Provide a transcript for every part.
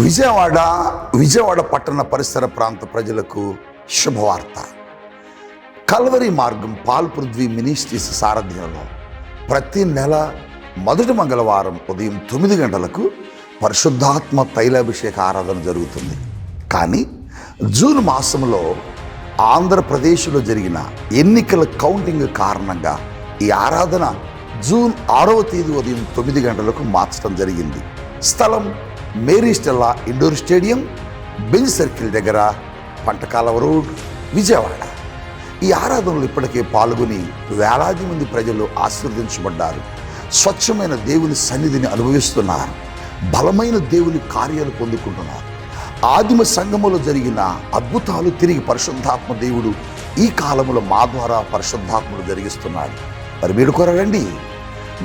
విజయవాడ విజయవాడ పట్టణ పరిసర ప్రాంత ప్రజలకు శుభవార్త. కల్వరి మార్గం పాల్పృథ్వీ మినిస్ట్రీస్ సారథ్యంలో ప్రతి నెల మొదటి మంగళవారం ఉదయం తొమ్మిది గంటలకు పరిశుద్ధాత్మ తైలాభిషేక ఆరాధన జరుగుతుంది. కానీ జూన్ మాసంలో ఆంధ్రప్రదేశ్లో జరిగిన ఎన్నికల కౌంటింగ్ కారణంగా ఈ ఆరాధన జూన్ ఆరవ తేదీ ఉదయం తొమ్మిది గంటలకు మార్చడం జరిగింది. స్థలం Mary Stella indoor stadium Benz circle దగ్గర పంటకాలవ రోడ్ విజయవాడ. ఈ ఆరాధనలు ఇప్పటికే పాల్గొని వేలాది మంది ప్రజలు ఆశీర్వదించబడ్డారు. స్వచ్ఛమైన దేవుని సన్నిధిని అనుభవిస్తున్నారు. బలమైన దేవుని కార్యాలు పొందుకుంటున్నారు. ఆదిమ సంఘములో జరిగిన అద్భుతాలు తిరిగి పరిశుద్ధాత్మ దేవుడు ఈ కాలంలో మా ద్వారా పరిశుద్ధాత్మలు జరిగిస్తున్నాడు. మరి మీరు కొరరండి.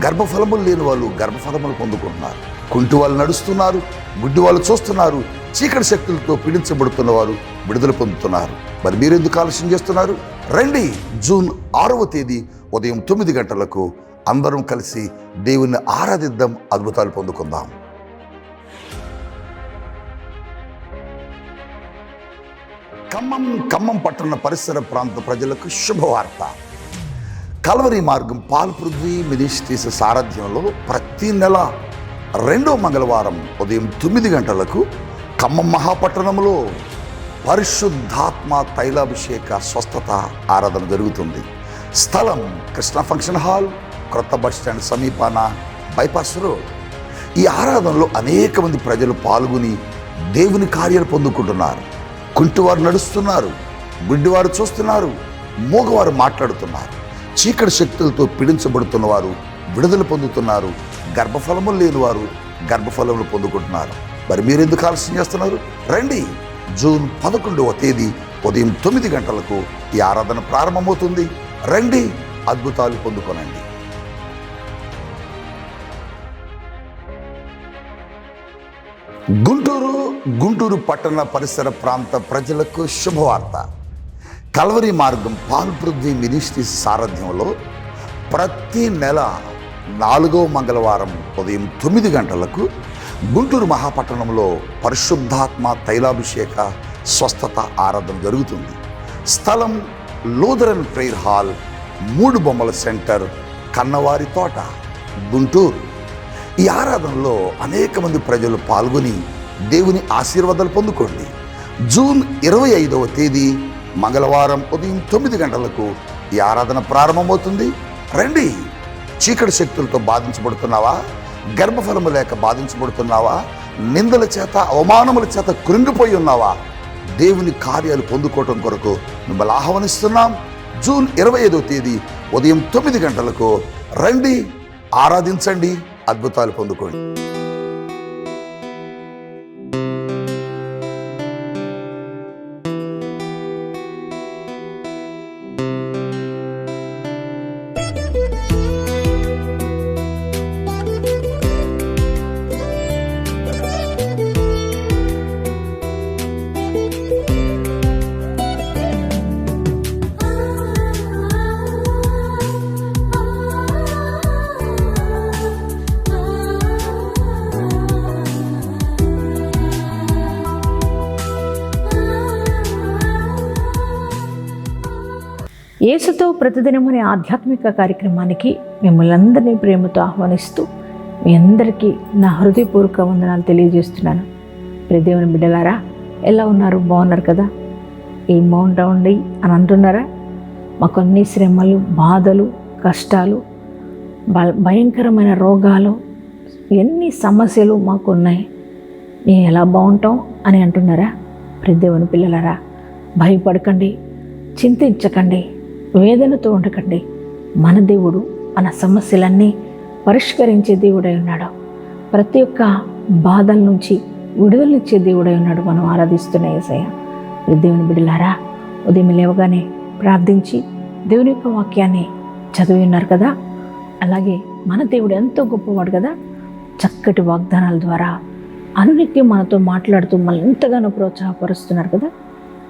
గర్భఫలములు లేని వాళ్ళు గర్భఫలములు పొందుకుంటున్నారు. కుంటి వాళ్ళు నడుస్తున్నారు గుడ్డి వాళ్ళు చూస్తున్నారు చీకటి శక్తులతో పీడించబడుతున్న వారు విడుదల పొందుతున్నారు. మరి మీరెందుకు ఆలస్యం చేస్తున్నారు? రండి జూన్ ఆరవ తేదీ ఉదయం తొమ్మిది గంటలకు అందరం కలిసి దేవుణ్ణి ఆరాధిద్దాం అద్భుతాలు పొందుకుందాం. ఖమ్మం ఖమ్మం పట్టణ పరిసర ప్రాంత ప్రజలకు శుభవార్త. కలవరి మార్గం పాల్ పృథ్వీ మినిస్ట్రీస్ సారథ్యంలో ప్రతి నెల రెండో మంగళవారం ఉదయం తొమ్మిది గంటలకు ఖమ్మం మహాపట్టణంలో పరిశుద్ధాత్మ తైలాభిషేక స్వస్థత ఆరాధన జరుగుతుంది. స్థలం కృష్ణ ఫంక్షన్ హాల్ క్రొత్త బస్ స్టాండ్ సమీపాన బైపాస్ రోడ్. ఈ ఆరాధనలో అనేక మంది ప్రజలు పాల్గొని దేవుని కార్యాలు పొందుకుంటున్నారు. కుంటివారు నడుస్తున్నారు గుడ్డివారు చూస్తున్నారు మూగవారు మాట్లాడుతున్నారు. చీకటి శక్తులతో పీడించబడుతున్న వారు విడుదల పొందుతున్నారు. గర్భఫలము లేని వారు గర్భఫలములు పొందుకుంటున్నారు. మరి మీరు ఎందుకు ఆలస్యం చేస్తున్నారు? రండి. జూన్ పదకొండవ తేదీ ఉదయం తొమ్మిది గంటలకు ఈ ఆరాధన ప్రారంభమవుతుంది. రండి అద్భుతాలు పొందుకోనండి. గుంటూరు గుంటూరు పట్టణ పరిసర ప్రాంత ప్రజలకు శుభవార్త. కల్వరి మార్గం పాల్ పృథ్వీ మినిస్ట్రీస్ సారథ్యంలో ప్రతి నెల నాలుగో మంగళవారం ఉదయం తొమ్మిది గంటలకు గుంటూరు మహాపట్టణంలో పరిశుద్ధాత్మ తైలాభిషేక స్వస్థత ఆరాధన జరుగుతుంది. స్థలం లూథరన్ ప్రేయర్ హాల్ మూడు బొమ్మల సెంటర్ కన్నవారి తోట గుంటూరు. ఈ ఆరాధనలో అనేక మంది ప్రజలు పాల్గొని దేవుని ఆశీర్వాదాలు పొందుకోండి. జూన్ ఇరవై ఐదవ తేదీ మంగళవారం ఉదయం తొమ్మిది గంటలకు ఈ ఆరాధన ప్రారంభమవుతుంది. రండి! చీకటి శక్తులతో బాధించబడుతున్నావా? గర్భఫలము లేక బాధించబడుతున్నావా? నిందల చేత అవమానముల చేత కృంగిపోయి ఉన్నావా? దేవుని కార్యాలు పొందుకోవటం కొరకు మిమ్మల్ని ఆహ్వానిస్తున్నాం. జూన్ ఇరవై ఐదవ తేదీ ఉదయం తొమ్మిది గంటలకు రండి ఆరాధించండి అద్భుతాలు పొందుకోండి. యేసుతో ప్రతిదినం అనే ఆధ్యాత్మిక కార్యక్రమానికి మిమ్మల్ని అందరినీ ప్రేమతో ఆహ్వానిస్తూ మీ అందరికీ నా హృదయపూర్వక వందనాలు తెలియజేస్తున్నాను. ప్రదేవుని బిడ్డలారా ఎలా ఉన్నారు? బాగున్నారు కదా? ఏం బాగుంటామండి అని అంటున్నారా? మాకు అన్ని శ్రమలు బాధలు కష్టాలు బ- భయంకరమైన రోగాలు ఎన్ని సమస్యలు మాకు ఉన్నాయి మేము ఎలా బాగుంటాం అని అంటున్నారా? ప్రదేవుని పిల్లలారా భయపడకండి చింతించకండి. వేదనతో ఉండకండి. మన దేవుడు మన సమస్యలన్నీ పరిష్కరించే దేవుడై ఉన్నాడు. ప్రతి ఒక్క బాధల నుంచి విడుదలనిచ్చే దేవుడై ఉన్నాడు మనం ఆరాధిస్తున్న ఏసయ్య. దేవుని బిడ్డలారా ఉదయం లేవగానే ప్రార్థించి దేవుని యొక్క వాక్యాన్ని చదివి ఉన్నారు కదా? అలాగే మన దేవుడు ఎంతో గొప్పవాడు కదా? చక్కటి వాగ్దానాల ద్వారా అనునిత్యం మనతో మాట్లాడుతూ మనల్ని ఎంతగానో ప్రోత్సాహపరుస్తున్నారు కదా?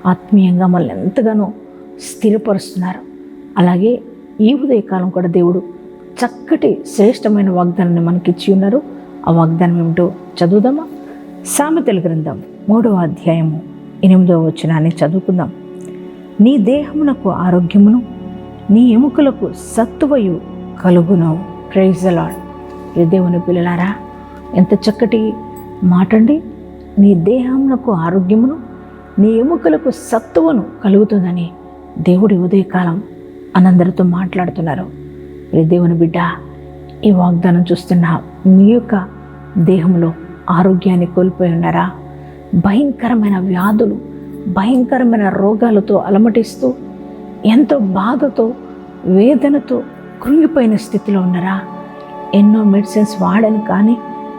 ఆత్మీయంగా మనల్ని ఎంతగానో స్థిరపరుస్తున్నారు. అలాగే ఈ ఉదయకాలం కూడా దేవుడు చక్కటి శ్రేష్టమైన వాగ్దానాన్ని మనకి ఇచ్చి ఉన్నారు. ఆ వాగ్దానం ఏమిటో చదువుదామా? సామెతల గ్రంథం మూడవ అధ్యాయము ఎనిమిదవ వచనాన్ని చదువుకుందాం. నీ దేహమునకు ఆరోగ్యమును నీ ఎముకలకు సత్తువయు కలుగును. ప్రైజ్ ఏ దేవుని పిల్లలారా ఎంత చక్కటి మాటండి. నీ దేహమునకు ఆరోగ్యమును నీ ఎముకలకు సత్తువను కలుగుతుందని దేవుడి ఉదయకాలం అనందరితో మాట్లాడుతున్నారు. దేవుని బిడ్డ ఈ వాగ్దానం చూస్తున్న మీ యొక్క దేహంలో ఆరోగ్యాన్ని కోల్పోయి ఉన్నారా? భయంకరమైన వ్యాధులు భయంకరమైన రోగాలతో అలమటిస్తూ ఎంతో బాధతో వేదనతో కృంగిపోయిన స్థితిలో ఉన్నారా? ఎన్నో మెడిసిన్స్ వాడాను కానీ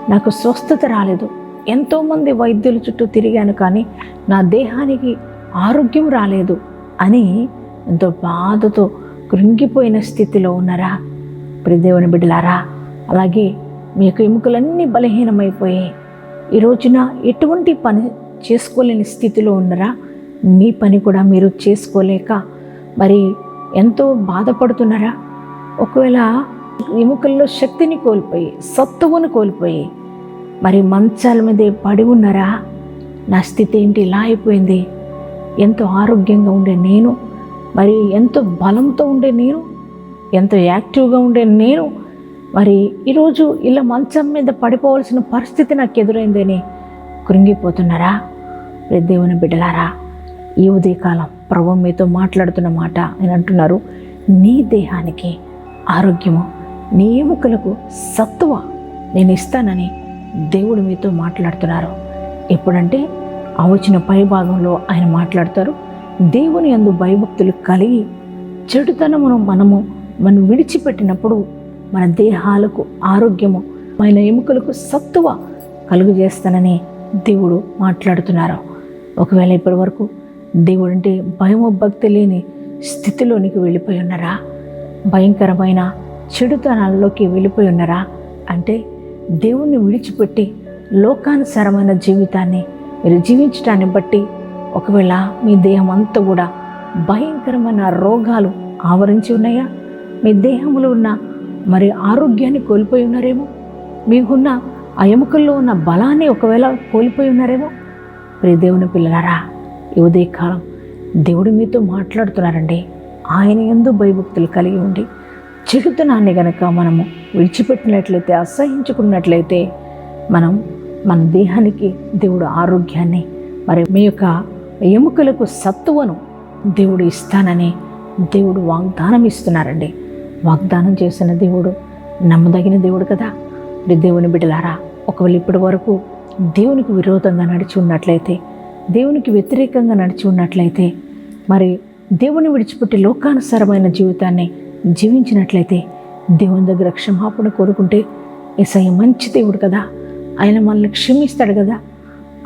నాకు స్వస్థత రాలేదు. ఎంతోమంది వైద్యుల చుట్టూ తిరిగాను కానీ నా దేహానికి ఆరోగ్యం రాలేదు అని ఎంతో బాధతో కృంగిపోయిన స్థితిలో ఉన్నారా? దేవుని బిడ్డలారా అలాగే మీ యొక్క ఎముకలన్నీ బలహీనమైపోయాయి. ఈ రోజున ఎటువంటి పని చేసుకోలేని స్థితిలో ఉన్నారా? మీ పని కూడా మీరు చేసుకోలేక మరి ఎంతో బాధపడుతున్నారా? ఒకవేళ ఎముకల్లో శక్తిని కోల్పోయి సత్తువును కోల్పోయి మరి మంచాల మీదే పడి ఉన్నారా? నా స్థితి ఏంటి? ఇలా అయిపోయింది. ఎంతో ఆరోగ్యంగా ఉండే నేను మరి ఎంతో బలంతో ఉండే నేను ఎంతో యాక్టివ్గా ఉండే నేను మరి ఈరోజు ఇలా మంచం మీద పడిపోవాల్సిన పరిస్థితి నాకు ఎదురైందని కృంగిపోతున్నారా? దేవుని బిడ్డలారా ఈ ఉదయకాలం ప్రభు మీతో మాట్లాడుతున్న మాట అని అంటున్నారు. నీ దేహానికి ఆరోగ్యము నీ ఎముకలకు సత్తువ నేను ఇస్తానని దేవుడు మీతో మాట్లాడుతున్నారు. ఎప్పుడంటే ఆ వచ్చిన పై భాగంలో ఆయన మాట్లాడతారు. దేవుని అందు భయభక్తులు కలిగి చెడుతనమును మనము మనం విడిచిపెట్టినప్పుడు మన దేహాలకు ఆరోగ్యము మన ఎముకలకు సత్తువ కలుగు చేస్తానని దేవుడు మాట్లాడుతున్నారు. ఒకవేళ ఇప్పటి వరకు దేవుడు అంటే భయము భక్తి లేని స్థితిలోనికి వెళ్ళిపోయి ఉన్నారా? భయంకరమైన చెడుతనాల్లోకి వెళ్ళిపోయి ఉన్నారా? అంటే దేవుణ్ణి విడిచిపెట్టి లోకానుసారమైన జీవితాన్ని మీరు జీవించడాన్ని బట్టి ఒకవేళ మీ దేహం అంతా కూడా భయంకరమైన రోగాలు ఆవరించి ఉన్నాయా? మీ దేహంలో ఉన్న మరి ఆరోగ్యాన్ని కోల్పోయి ఉన్నారేమో? మీకున్న ఆ ఎముకల్లో ఉన్న బలాన్ని ఒకవేళ కోల్పోయి ఉన్నారేమో? ప్రియ దేవుని పిల్లలారా ఈ ఉదయకాలం దేవుడు మీతో మాట్లాడుతున్నారండి. ఆయన ఎందు భయభక్తులు కలిగి ఉండి చెడుతనాన్ని గనక మనము విడిచిపెట్టినట్లయితే అసహించుకున్నట్లయితే మనం మన దేహానికి దేవుడు ఆరోగ్యాన్ని మరి మీ యొక్క ఎముకలకు సత్తువను దేవుడు ఇస్తానని దేవుడు వాగ్దానం ఇస్తున్నారండి. వాగ్దానం చేసిన దేవుడు నమ్మదగిన దేవుడు కదా. దేవుని బిడ్డలారా ఒకవేళ ఇప్పటి వరకు దేవునికి విరోధంగా నడిచి ఉన్నట్లయితే దేవునికి వ్యతిరేకంగా నడిచి ఉన్నట్లయితే మరి దేవుని విడిచిపెట్టి లోకానుసారమైన జీవితాన్ని జీవించినట్లయితే దేవుని దగ్గర క్షమాపణ కోరుకుంటే ఏసయ్య మంచి దేవుడు కదా. ఆయన మనల్ని క్షమిస్తాడు కదా.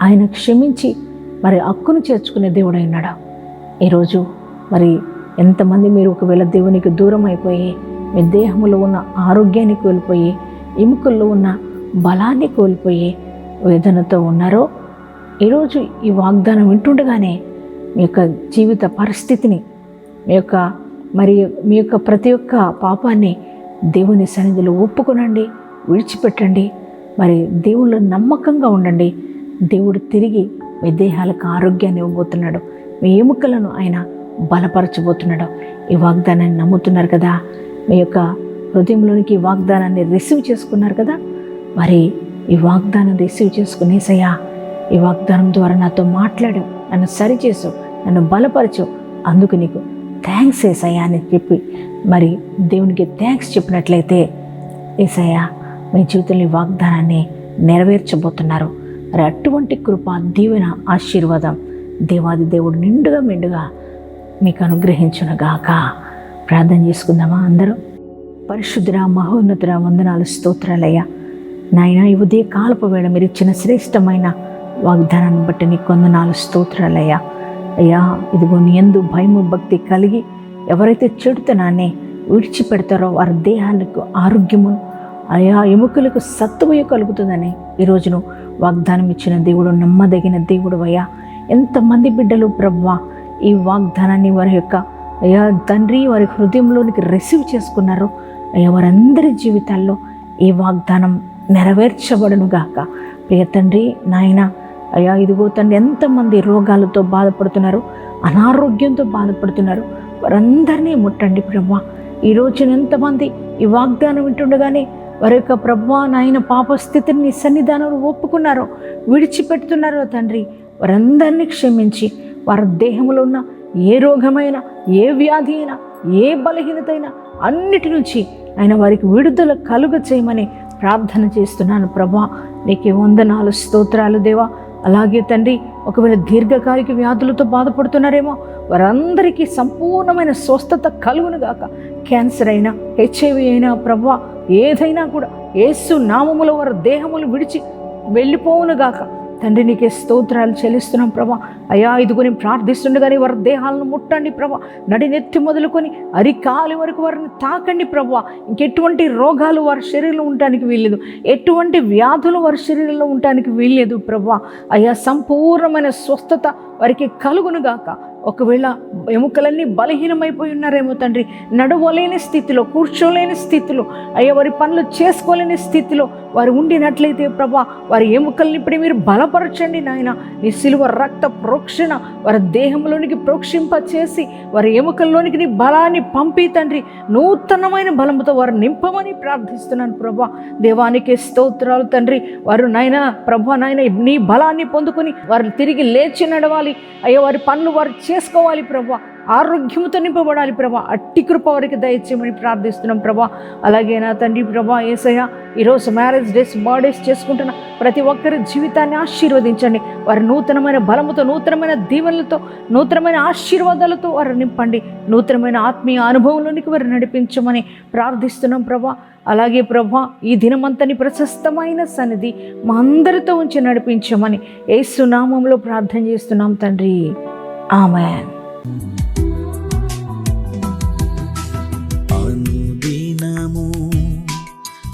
ఆయన క్షమించి మరి హక్కును చేర్చుకునే దేవుడు ఈరోజు మరి ఎంతమంది మీరు ఒకవేళ దేవునికి దూరం అయిపోయి మీ దేహంలో ఉన్న ఆరోగ్యాన్ని కోల్పోయి ఎముకల్లో ఉన్న బలాన్ని కోల్పోయి వేదనతో ఉన్నారో ఈరోజు ఈ వాగ్దానం వింటుండగానే మీ యొక్క జీవిత పరిస్థితిని మీ యొక్క మరి మీ యొక్క ప్రతి ఒక్క పాపాన్ని దేవుని సన్నిధిలో ఒప్పుకొనండి విడిచిపెట్టండి. మరి దేవుళ్ళు నమ్మకంగా ఉండండి. దేవుడు తిరిగి మీ దేహాలకు ఆరోగ్యాన్ని ఇవ్వబోతున్నాడు. మీ ఎముకలను ఆయన బలపరచబోతున్నాడు. ఈ వాగ్దానాన్ని నమ్ముతున్నారు కదా? మీ యొక్క హృదయంలోనికి ఈ వాగ్దానాన్ని రిసీవ్ చేసుకున్నారు కదా? మరి ఈ వాగ్దానం రిసీవ్ చేసుకునేసయ్యా ఈ వాగ్దానం ద్వారా నాతో మాట్లాడు నన్ను సరిచేసు నన్ను బలపరచు అందుకు నీకు థ్యాంక్స్ ఏసయ్యా అని చెప్పి మరి దేవునికి థ్యాంక్స్ చెప్పినట్లయితే ఏసయ్యా మీ జీవితంలో ఈ వాగ్దానాన్ని నెరవేర్చబోతున్నారు. మరి అటువంటి కృప దీవెన ఆశీర్వాదం దేవాది దేవుడు నిండుగా మెండుగా మీకు అనుగ్రహించునుగాక ప్రార్థన చేసుకుందామా అందరూ? పరిశుద్ధుర మహోన్నతుర వందనాలు స్తోత్రాలయ్యా నాయన ఈ ఉదయ కాలపు వేళ మీరు ఇచ్చిన శ్రేష్టమైన వాగ్దానాన్ని బట్టి నీకు వందనాలు స్తోత్రాలయ్యా అయ్యా. ఇదిగో నీ ఎందు భయము భక్తి కలిగి ఎవరైతే చెడుతనాన్ని విడిచిపెడతారో వారి దేహానికి ఆరోగ్యము అయా ఎముకలకు సత్తువయ కలుగుతుందని ఈరోజును వాగ్దానం ఇచ్చిన దేవుడు నమ్మదగిన దేవుడు అయ్యా. ఎంతమంది బిడ్డలు ప్రవ్వా ఈ వాగ్దానాన్ని వారి యొక్క అయ్యా తండ్రి వారి హృదయంలోనికి రిసీవ్ చేసుకున్నారు అయ్యా వారందరి జీవితాల్లో ఈ వాగ్దానం నెరవేర్చబడును గాక ప్రియ తండ్రి నాయన అయ్యా ఇదిగో తండ్రి ఎంతమంది రోగాలతో బాధపడుతున్నారు అనారోగ్యంతో బాధపడుతున్నారు వారందరినీ ముట్టండి ప్రభా ఈ రోజున ఎంతమంది ఈ వాగ్దానం వింటుండగానే వారి యొక్క ప్రభా నాయన పాప స్థితిని నీ సన్నిధానంలో ఒప్పుకున్నారో. విడిచిపెడుతున్నారో తండ్రి వారందరినీ క్షమించి వారి దేహంలో ఉన్న ఏ రోగమైన ఏ వ్యాధి అయినా ఏ బలహీనత అయినా అన్నిటి నుంచి ఆయన వారికి విడుదల కలుగ చేయమని ప్రార్థన చేస్తున్నాను. ప్రభా నీకే వందనాలు స్తోత్రాలు దేవా. అలాగే తండ్రి ఒకవేళ దీర్ఘకాలిక వ్యాధులతో బాధపడుతున్నారేమో వారందరికీ సంపూర్ణమైన స్వస్థత కలుగును గాక క్యాన్సర్ అయినా హెచ్ఐవి అయినా ప్రభా ఏదైనా కూడా ఏసు నామముల వారి దేహములు విడిచి వెళ్ళిపోవును గాక తండ్రి నీకే స్తోత్రాలు చెల్లిస్తున్నాం ప్రభా. అయా ఇదిగొని ప్రార్థిస్తుండగానే వారి దేహాలను ముట్టండి ప్రభా. నడినెత్తి మొదలుకొని అరికాలి వరకు వారిని తాకండి ప్రభా. ఇంకెటువంటి రోగాలు వారి శరీరంలో ఉండటానికి వీల్లేదు. ఎటువంటి వ్యాధులు వారి శరీరంలో ఉండటానికి వీల్లేదు ప్రభా. అయా సంపూర్ణమైన స్వస్థత వారికి కలుగునుగాక. ఒకవేళ ఎముకలన్నీ బలహీనమైపోయి ఉన్నారేమో తండ్రి నడవలేని స్థితిలో కూర్చోలేని స్థితిలో అయ్యా వారి పనులు చేసుకోలేని స్థితిలో వారు ఉండినట్లయితే ప్రభా వారి ఎముకల్ని ఇప్పుడు మీరు బలపరచండి నాయన. నీ సిలువ రక్త ప్రోక్షణ వారి దేహంలోనికి ప్రోక్షింప చేసి వారి ఎముకల్లోనికి నీ బలాన్ని పంపి తండ్రి. నూతనమైన బలముతో వారు నింపమని ప్రార్థిస్తున్నాను ప్రభా. దేవానికి స్తోత్రాలు తండ్రి. వారు నాయన ప్రభా నాయన నీ బలాన్ని పొందుకొని వారు తిరిగి లేచి నడవాలి. అయ్యో వారి పనులు వారు చేసుకోవాలి ప్రభా. ఆరోగ్యముతో నింపబడాలి ప్రభా. అట్టి కృప వారికి దయచేయమని ప్రార్థిస్తున్నాం ప్రభా. అలాగే నా తండ్రి ప్రభా ఏసయ్య ఈరోజు మ్యారేజ్ డేస్ బర్త్డేస్ చేసుకుంటున్న ప్రతి ఒక్కరి జీవితాన్ని ఆశీర్వదించండి. వారి నూతనమైన బలముతో నూతనమైన దీవెనలతో నూతనమైన ఆశీర్వాదాలతో వారు నింపండి. నూతనమైన ఆత్మీయ అనుభవంలోనికి వారు నడిపించమని ప్రార్థిస్తున్నాం ప్రభా. అలాగే ప్రభా ఈ దినమంతని ప్రశస్తమైన సన్నిధి మా అందరితో ఉంచి నడిపించమని ఏసునామంలో ప్రార్థన చేస్తున్నాం తండ్రి. ఆమెన్.